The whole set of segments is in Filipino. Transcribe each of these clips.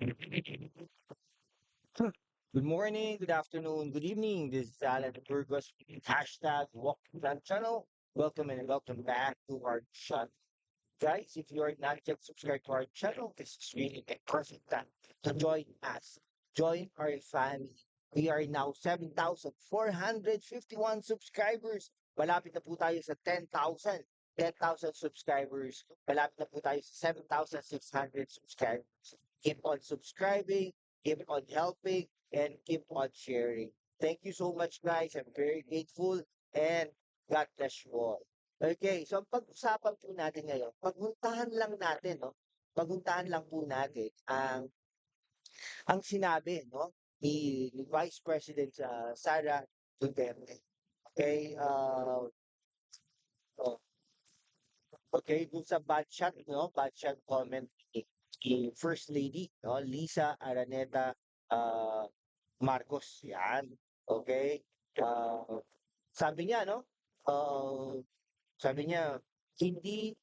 Good morning, good afternoon, good evening. This is Alan Burgos. Hashtag Walk Plan Channel. Welcome and welcome back to our channel. Guys, if you are not yet subscribed to our channel, this is really a perfect time to join us. Join our family. We are now 7,451 subscribers. Malapit na po tayo sa 10,000. 10,000 subscribers. Malapit na po tayo sa 7,600 subscribers. Keep on subscribing, keep on helping, and keep on sharing. Thank you so much, guys. I'm very grateful and God bless you all. Okay, so ang pag-usapan po natin ngayon, paguntahan lang natin, no? Paguntahan lang po natin ang ang sinabi, no? Ni, ni Vice President uh, Sara Duterte. Okay, uh, oh, okay, dun sa bad shot, no? Bad shot comment ni First Lady, no? Lisa Araneta uh, Marcos. Yan. Okay? Uh, sabi niya, no? Uh, sabi niya, hindi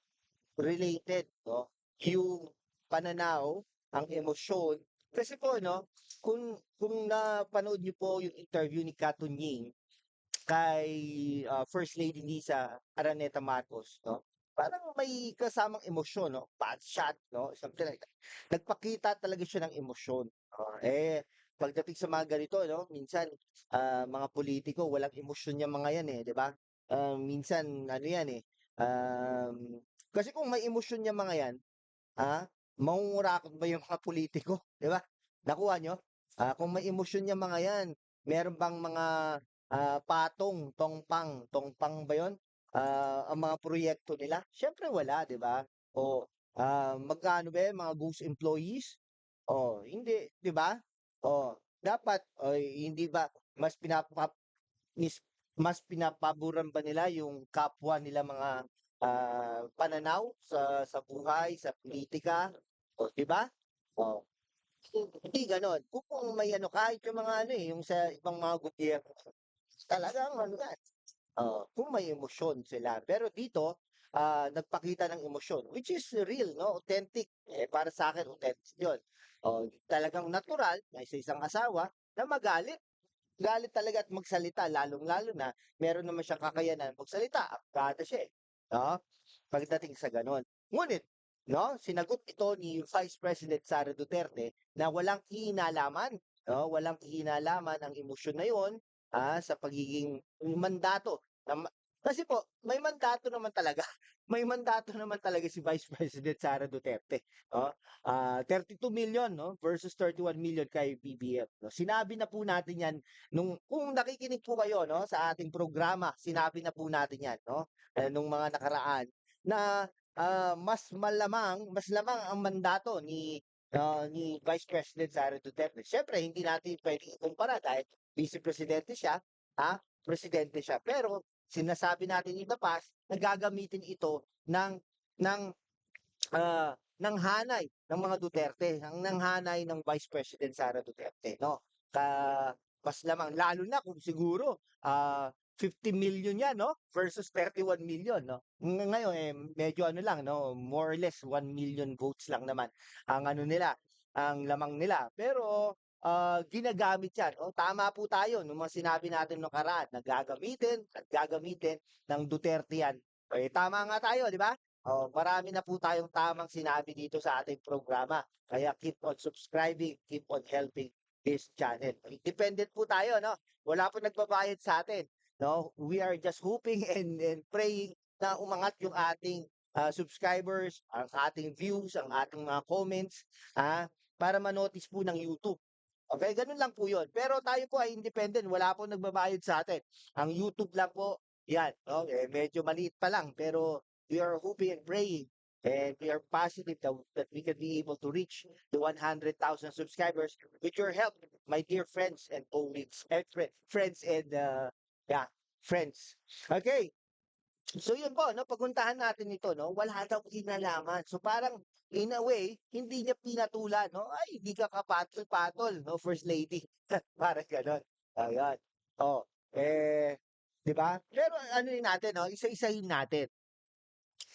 related, no? Yung pananaw, ang emosyon. Kasi po, no? Kung, kung napanood niyo po yung interview ni Katunying kay uh, First Lady Lisa Araneta Marcos, no? Parang may kasamang emosyon, no? Bad shot, no? Something like that. Nagpakita talaga siya ng emosyon. Eh, pagdating sa mga ganito, no? Minsan, ah, mga politiko, walang emosyon yung mga yan eh, di ba? Ah, minsan, ano yan eh, um, kasi kung may emosyon yung mga yan, ah, mangungurakot ba yung mga politiko, di ba? Nakuha nyo? Ah, kung may emosyon yung mga yan, meron bang mga ah, patong, tongpang, tongpang ba yun? Ah, ang mga proyekto nila? Siyempre wala, di ba? O, ah, magkano ba mga ghost employees? Oh, hindi, 'di ba? Oh, dapat oy hindi ba mas pinapa mis, mas pinapaboran ba nila yung kapwa nila mga ah, pananaw sa sa buhay, sa politika? Oh, 'di ba? Oh, hindi gano'n. Kung, kung may ano kahit yung mga ano eh, yung sa ibang mga gobyerno, talagang ano yan. Oh, kung may emosyon sila. Pero dito, ah, nagpakita ng emosyon, which is real, no? Authentic. Eh, para sa akin, authentic yun. Oh, talagang natural na sa isang asawa na magalit. Galit talaga at magsalita, lalong-lalo na meron naman siyang kakayanan magsalita. Akada siya eh. No? Pagdating sa ganon. Ngunit, no, sinagot ito ni Vice President Sara Duterte na walang kinalaman, no, walang kinalaman ang emosyon na yon ah, sa pagiging mandato. Na, kasi po, may mandato naman talaga. May mandato naman talaga si Vice President Sara Duterte. No? Ah, 32 million no versus 31 million kay BBM. No? Sinabi na po natin 'yan nung kung nakikinig po kayo no sa ating programa, sinabi na po natin 'yan no eh, nung mga nakaraan na ah, mas malamang, mas lamang ang mandato ni ah, ni Vice President Sara Duterte. Siyempre, hindi natin pwedeng ikumpara dahil vice presidente siya, ha? Presidente siya. Pero sinasabi natin in the past na gagamitin ito ng ng ah, ng hanay ng mga Duterte, ng ng hanay ng Vice President Sara Duterte, no? Ka mas lamang lalo na kung siguro ah 50 million yan, no? Versus 31 million, no? Ng- Ngayon eh medyo ano lang, no? More or less 1 million votes lang naman ang ano nila, ang lamang nila. Pero ah, ginagamit yan. O, tama po tayo nung mga sinabi natin nung karaan na gagamitin at gagamitin ng Duterte yan. Eh, tama nga tayo, di ba? Oh, marami na po tayong tamang sinabi dito sa ating programa. Kaya keep on subscribing, keep on helping this channel. Independent po tayo, no? Wala po nagbabayad sa atin. No? We are just hoping and, and praying na umangat yung ating ah, subscribers, ang ating views, ang ating mga comments, ah, para manotice po ng YouTube. Okay, ganun lang po yun. Pero tayo po ay independent, wala po nagbabayad sa atin. Ang YouTube lang po, yan, eh, medyo maliit pa lang, pero we are hoping and praying and we are positive that, that we can be able to reach the 100,000 subscribers with your help, my dear friends and colleagues, eh, fri- friends and, uh, yeah, friends. Okay, So yun po, no, paguntahan natin ito, no, wala daw kinalaman. So parang in a way, hindi niya pinatulan, no? Ay, hindi ka kapatol-patol, no, First Lady. parang gano'n. Ayan. Oh, eh, 'di ba? Pero ano din natin, no, isa-isahin natin.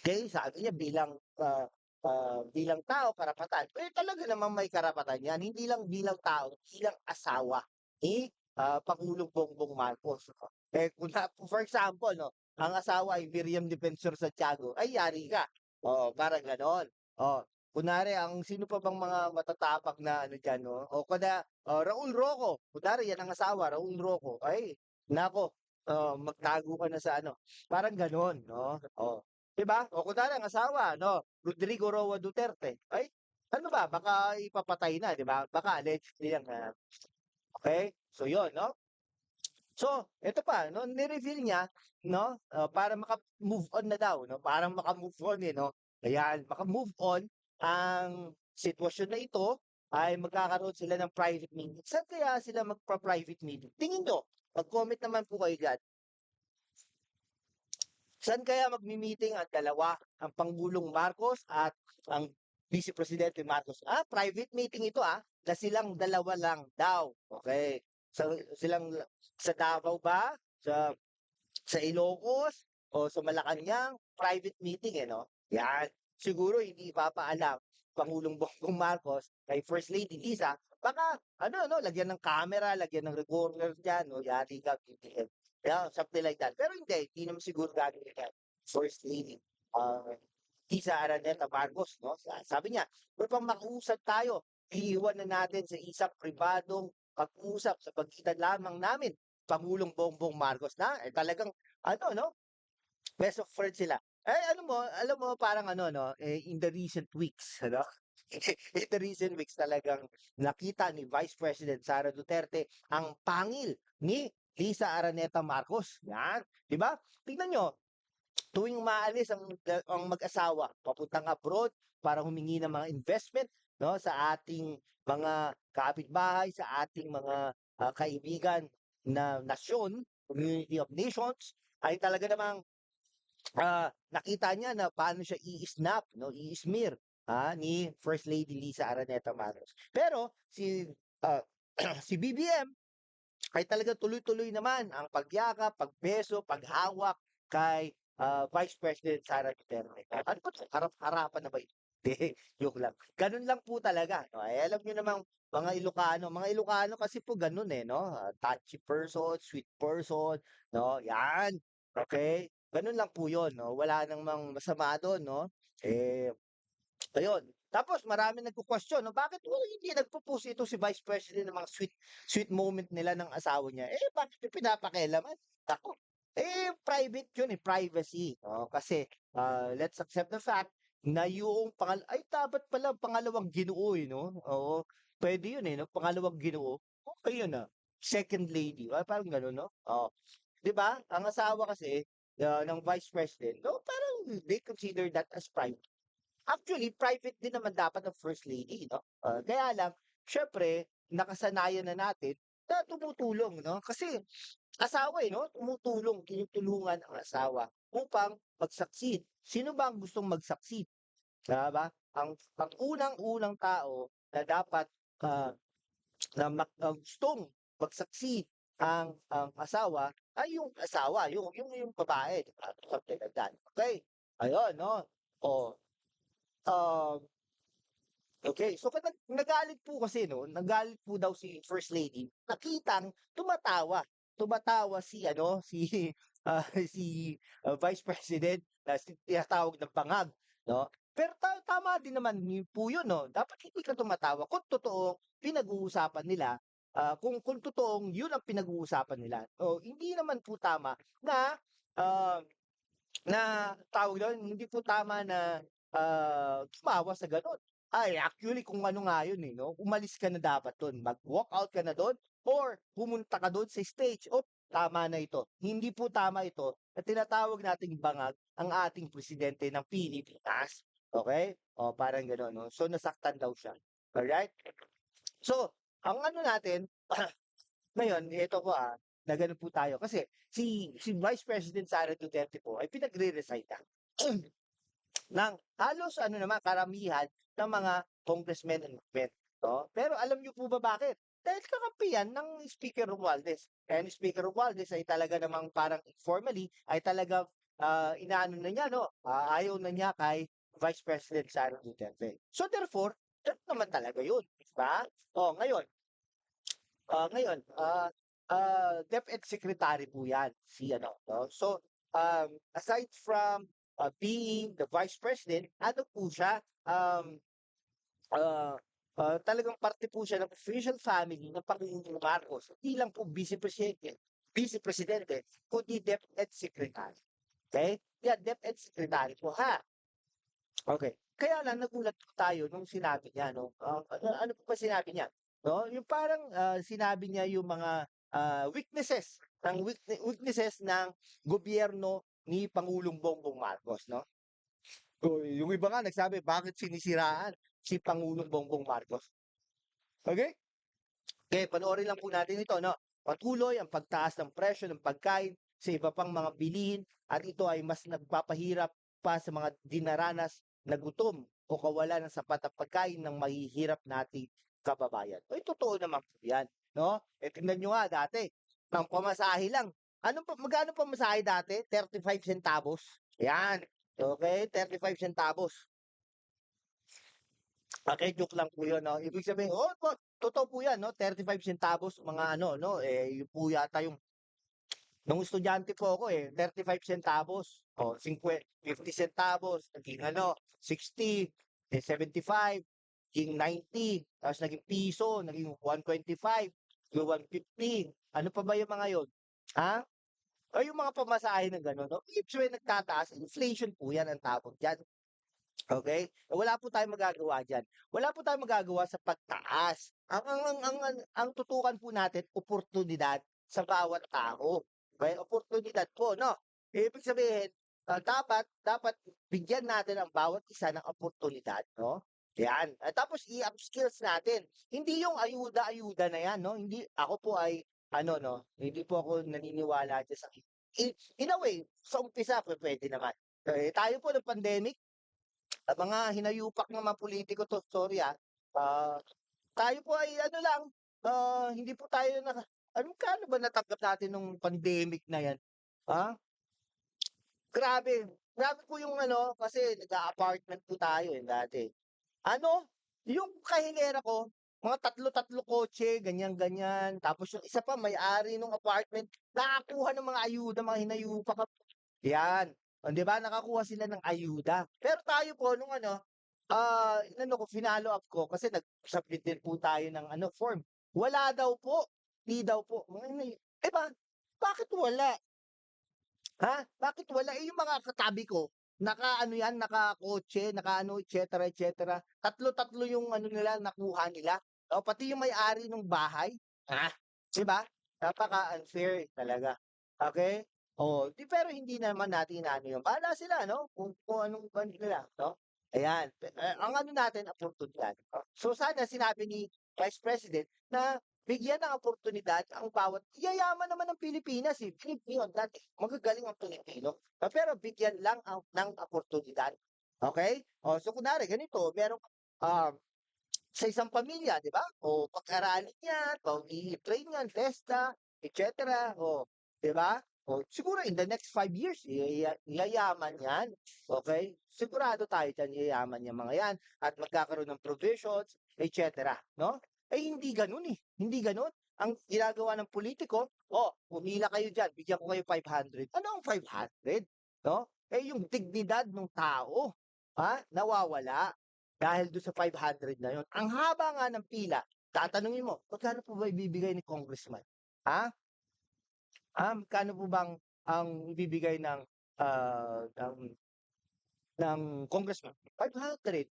Okay, sabi niya bilang ah, ah, bilang tao, karapatan, eh talaga namang may karapatan yan. Hindi lang bilang tao, bilang asawa ni ah, Pangulong Bongbong Marcos. no? Eh, kung for example, no, ang asawa ay Miriam Defensor Santiago, ay yari ka. Oh, parang ganon. Oh, kunwari, ang sino pa bang mga matatapak na ano dyan, no? O kada, oh, Raul Roco, kunwari, yan ang asawa, Raul Roco, ay, nako, oh, magtago ka na sa ano. Parang ganon, no? Oh. Diba? O kunwari, ang asawa, no? Rodrigo Roa Duterte, ay, ano ba, baka ipapatay na, di ba? Baka allegedly lang. ah. Okay? So, yun, no? So, ito pa, no, ni-reveal niya, no, ah, para maka-move on na daw, no, parang maka-move on eh, no. Ayan, maka-move on ang sitwasyon na ito ay magkakaroon sila ng private meeting. Saan kaya sila magpa-private meeting? Tingin nyo, mag-comment naman po kayo dyan. Saan kaya magmi-meeting ang dalawa, ang Pangulong Marcos at ang Vice Presidente Marcos? Ah, private meeting ito ah, na silang dalawa lang daw. Okay. So, silang sa Davao ba? Sa sa Ilocos o sa Malacanang, private meeting eh, no? Yan. Siguro hindi ipapaalam Pangulong Bongbong Marcos kay First Lady Lisa, baka ano no, lagyan ng camera, lagyan ng recorder diyan, no, yari ka BTM. Yeah, something like that. Pero hindi, hindi naman siguro gagawin yan. First Lady. Uh, Lisa Araneta Marcos, no? Sa- Sabi niya, upang makausap tayo, iiwan na natin sa isang pribadong pag-usap sa pagitan lamang namin Pangulong Bongbong Marcos na eh, talagang ano no best of friends sila eh alam mo alam mo parang ano no eh, in the recent weeks ano? In the recent weeks talagang nakita ni Vice President Sara Duterte ang pangil ni Lisa Araneta Marcos. Yan di ba? Tingnan nyo tuwing maalis ang ang mag-asawa papuntang abroad para humingi ng mga investment no sa ating mga kapitbahay sa ating mga ah, kaibigan na nasyon, community of nations, ay talaga namang ah, nakita niya na paano siya i-snap, no, i-smear ah, ni First Lady Lisa Araneta Marcos. Pero si ah, si BBM ay talaga tuloy-tuloy naman ang pagyakap, pagbeso, paghawak kay ah, Vice President Sara Duterte. Ano po, harap-harapan na ba ito? Hindi, joke lang. Ganun lang po talaga. No? Ay, alam niyo namang mga Ilocano, mga Ilocano kasi po ganun eh, no? Touchy person, sweet person, no? Yan. Okay? Ganun lang po 'yon, no? Wala namang masama doon, no? Eh, ayun. Tapos marami nagko-question, no? Bakit wala hindi nagpo-post ito si Vice President ng mga sweet sweet moment nila ng asawa niya? Eh, bakit pinapakialaman? Ako. Eh, private yun eh, privacy. No? Kasi, ah, let's accept the fact na yung pangal ay dapat pala pangalawang ginoo eh, no? Oo. Pwede yun eh, no? Pangalawang ginoo. Okay yun ah. Second lady. Ah, parang gano'n, no? Oo. 'Di ba? Ang asawa kasi ah, ng vice president, no, parang they consider that as private. Actually, private din naman dapat ang first lady, no? Ah, kaya lang, syempre, nakasanayan na natin na tumutulong, no? Kasi asawa eh, no? Tumutulong, tinutulungan ang asawa upang mag-succeed. Sino ba ang gustong mag-succeed? Tama ba? Ang, ang unang-unang tao na dapat ah, na mak- ah, gustong mag-succeed ang ang asawa ay yung asawa, yung yung yung babae? Something like that. Okay? Ayun, no? O, um, okay. So, nag- nagalit po kasi, no? Nagalit po daw si First Lady. Nakitang tumatawa. Tumatawa si, ano, si, ah, si ah, Vice President na si, tinatawag ng pangag, no? Pero ta- tama din naman po yun, no? Dapat hindi ka tumatawa kung totoo pinag-uusapan nila Ah, kung kung totoong yun ang pinag-uusapan nila. O hindi naman po tama na ah, na tawag doon, hindi po tama na ah, tumawa sa gano'n. Ay, actually kung ano nga yun eh, no? Umalis ka na dapat do'n, mag-walk out ka na do'n or pumunta ka do'n sa stage. O tama na ito. Hindi po tama ito na tinatawag nating bangag ang ating presidente ng Pilipinas. Okay? O parang gano'n, no? So nasaktan daw siya. Alright? So, ang ano natin, ngayon, ito po ah, na ganun po tayo. Kasi si, si Vice President Sara Duterte po ay pinagre-resign na. ng halos ano naman, karamihan ng mga congressmen and women. No? Pero alam niyo po ba bakit? Dahil kakampihan ng Speaker Romualdez. Ni Speaker Romualdez ay talaga namang parang informally ay talaga ah, inaano na niya, no? Ah, ayaw na niya kay Vice President Sara Duterte. So therefore, naman talaga yun. Diba? O, ngayon, ah ngayon, ah ah, DepEd Secretary po yan, si ano, no? So, um, aside from uh, being the Vice President, ano po siya, um, ah, ah, talagang parte po siya ng official family ng Pangulong Marcos. Hindi lang po Vice Presidente, Vice Presidente, kundi DepEd Secretary. Okay? Yan, DepEd Secretary po, ha? Okay. Kaya lang nagulat po tayo nung sinabi niya, no? Ah, ano, po ba sinabi niya? No? Yung parang ah, sinabi niya yung mga ah, weaknesses ng weakne- weaknesses ng gobyerno ni Pangulong Bongbong Marcos, no? O, yung iba nga nagsabi, bakit sinisiraan si Pangulong Bongbong Marcos? Okay? Okay, panoorin lang po natin ito, no? Patuloy ang pagtaas ng presyo ng pagkain sa iba pang mga bilihin at ito ay mas nagpapahirap pa sa mga dinaranas na gutom o kawalan ng sapat na pagkain ng mahihirap nating kababayan. Ay, totoo naman po yan. No? Eh, tingnan nyo nga dati, ng pamasahe lang. Anong pa, magkano pamasahe dati? 35 centavos. Yan. Okay, 35 centavos. Okay, joke lang po yun, no? Ibig sabihin, oh, po, totoo po yan, no? 35 centavos, mga ano, no? Eh, yun po yata yung, nung estudyante po ako, eh, 35 centavos. O, 50, 50 centavos, naging ano, 60, eh, 75, naging 90, tapos naging piso, naging 125, yung 150. Ano pa ba yung mga yun? Ha? O yung mga pamasahe ng gano'n, no? Sabihin nagtataas, inflation po yan ang tawag dyan. Okay? Eh, Wala po tayong magagawa dyan. Wala po tayong magagawa sa pagtaas. Ang, ang, ang, ang, ang, ang tutukan po natin, oportunidad sa bawat tao. Okay? Oportunidad po, no? Ibig sabihin, ah, dapat, dapat bigyan natin ang bawat isa ng oportunidad, no? Yan. At tapos i-upskills natin. Hindi yung ayuda-ayuda na yan, no? Hindi, ako po ay, ano, no? Hindi po ako naniniwala dyan sa, in, in a way, sa umpisa, pwede naman. Eh, tayo po ng pandemic, mga hinayupak ng mga politiko to, sorry ah, ah, tayo po ay ano lang, ah, hindi po tayo na, anong kano ba natanggap natin nung pandemic na yan? Ha? Grabe. Grabe po yung ano, kasi nag-apartment po tayo eh, dati. Ano, yung kahilera ko, mga tatlo-tatlo kotse, ganyan-ganyan. Tapos yung isa pa, may-ari ng apartment, nakakuha ng mga ayuda, mga hinayupa ka. Yan. O, di ba? Nakakuha sila ng ayuda. Pero tayo po, nung ano, ah, ano ko, finalo up ko, kasi nag-submit din po tayo ng ano, form. Wala daw po. Di daw po. Mga hinay- Eh ba? Bakit wala? Ha? Bakit wala? Eh, yung mga katabi ko, naka ano yan, naka kotse, naka ano, et cetera, et cetera. Tatlo-tatlo yung ano nila, nakuha nila. O, pati yung may-ari ng bahay. Ha? Di ba? Napaka-unfair talaga. Okay? O, di, pero hindi naman natin ano yun. Bahala sila, no? Kung, kung anong ano nila, no? Ayan. Eh, ang ano natin, oportunidad. So, sana sinabi ni Vice President na bigyan ng oportunidad ang bawat, yayaman naman ng Pilipinas eh. Pilipino, dati, magagaling ang Pilipino. Ah, Pero bigyan lang ang, ng oportunidad. Okay? O, so, kunwari, ganito, merong, um, sa isang pamilya, di ba? O, pag-aralin yan, o, i-train yan, testa, etc. O, di ba? O, siguro in the next five years, yaya- yayaman yan. Okay? Sigurado tayo dyan, yayaman yung mga yan. At magkakaroon ng provisions, etc. No? Eh, hindi ganun eh. Hindi ganun. Ang ginagawa ng politiko, oh, pumila kayo dyan, bigyan ko kayo 500. Ano ang 500? No? Eh, yung dignidad ng tao, ha, nawawala dahil doon sa 500 na yon. Ang haba nga ng pila, tatanungin mo, magkano po ba ibibigay ni congressman? Ha? Ah, magkano po bang ang ibibigay ng ah, ng ng congressman? 500.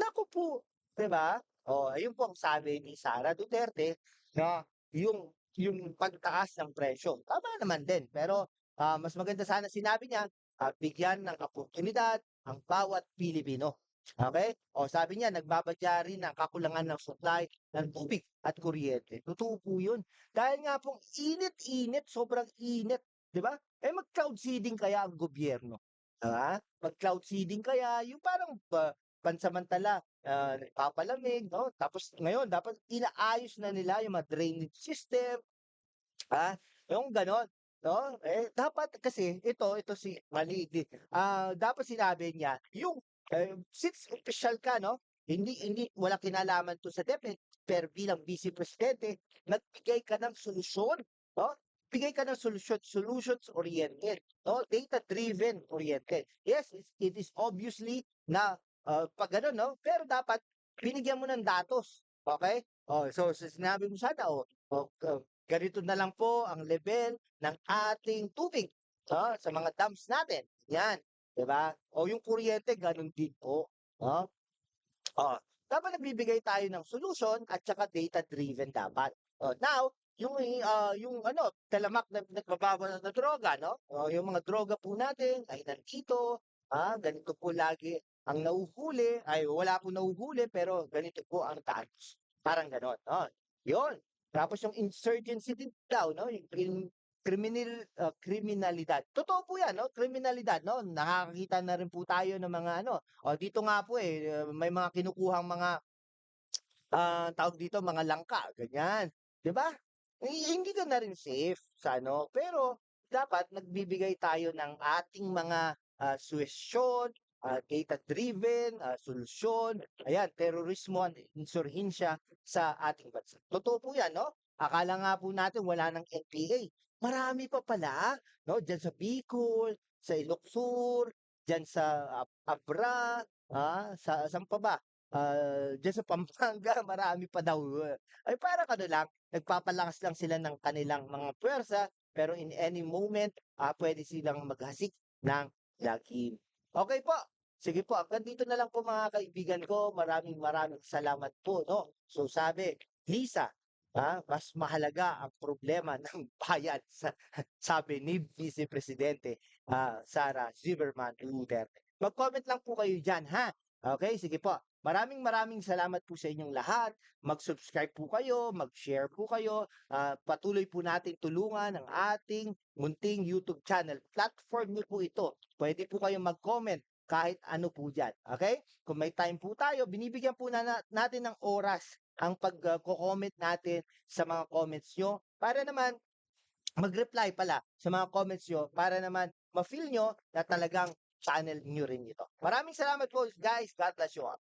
Naku po, 'di ba? Oh, ayun po ang sabi ni Sara Duterte na yung yung pagtaas ng presyo. Tama naman din, pero ah, mas maganda sana sinabi niya, ah, bigyan ng oportunidad ang bawat Pilipino. Okay? O sabi niya, nagbabadya rin ng kakulangan ng supply ng tubig at kuryente. Totoo po yun. Dahil nga pong init-init, sobrang init. Di ba? Eh mag-cloud seeding kaya ang gobyerno. Diba? Mag-cloud seeding kaya, yung parang ba, pansamantala, ah, nagpapalamig, no? Tapos ngayon, dapat inaayos na nila yung mga drainage system, ah, yung ganon. No? Eh, dapat kasi, ito, ito si, mali din. Ah, dapat sinabi niya, yung Eh, since official ka, no? Hindi hindi wala kinalaman to sa DepEd, pero bilang Vice Presidente, nagbigay ka ng solusyon, no? Bigay ka ng solusyon, solutions oriented, no? Data driven oriented. Yes, it is obviously na uh, pag ganun, no? Pero dapat binigyan mo ng datos. Okay? Oh, so, sinabi mo sana, oh, oh, uh, ganito na lang po ang level ng ating tubig ah, sa mga dams natin. Yan. ba? O yung kuryente, ganun din po. Ah. Oh, dapat nagbibigay tayo ng solution at saka data-driven dapat. Oh, now, yung ah, yung ano, talamak na nagbababa na droga, no? Oh, yung mga droga po natin ay nandito. Ah, ganito po lagi ang nauhuli ay wala po nauhuli pero ganito po ang datos. Parang ganon. Oh, yun. Tapos yung insurgency din daw, no? Yung crim- criminal ah, kriminalidad. Totoo po 'yan, no? Kriminalidad, no? Nakakakita na rin po tayo ng mga ano. O dito nga po eh uh, may mga kinukuhang mga ah, tawag dito mga langka, ganyan. 'Di ba? Hindi ka na rin safe sa ano, pero dapat nagbibigay tayo ng ating mga ah, suwestyon, ah, data-driven, ah, solusyon, ayan, terorismo at insurhensya sa ating bansa. Totoo po 'yan, no? Akala nga po natin wala ng NPA. Marami pa pala, no? Diyan sa Bicol, sa Ilocos diyan sa Ab- Abra, ah, sa saan pa ba? Ah, diyan sa Pampanga, marami pa daw. Ay para ano lang, nagpapalakas lang sila ng kanilang mga puwersa, pero in any moment, ah, pwede silang maghasik ng lagim. Okay po. Sige po, hanggang dito na lang po mga kaibigan ko. Maraming maraming salamat po, no? So sabi, Lisa, ah, mas mahalaga ang problema ng bayan sa sabi ni Vice Presidente ah, Sara Zimmerman Duterte. Mag-comment lang po kayo diyan, ha? Okay, sige po. Maraming maraming salamat po sa inyong lahat. Mag-subscribe po kayo, mag-share po kayo. Ah, patuloy po natin tulungan ang ating munting YouTube channel. Platform niyo po ito. Pwede po kayong mag-comment kahit ano po dyan. Okay? Kung may time po tayo, binibigyan po na, na- natin ng oras ang pag-comment natin sa mga comments nyo para naman mag-reply pala sa mga comments nyo para naman ma-feel nyo na talagang channel nyo rin ito. Maraming salamat po guys. God bless you all.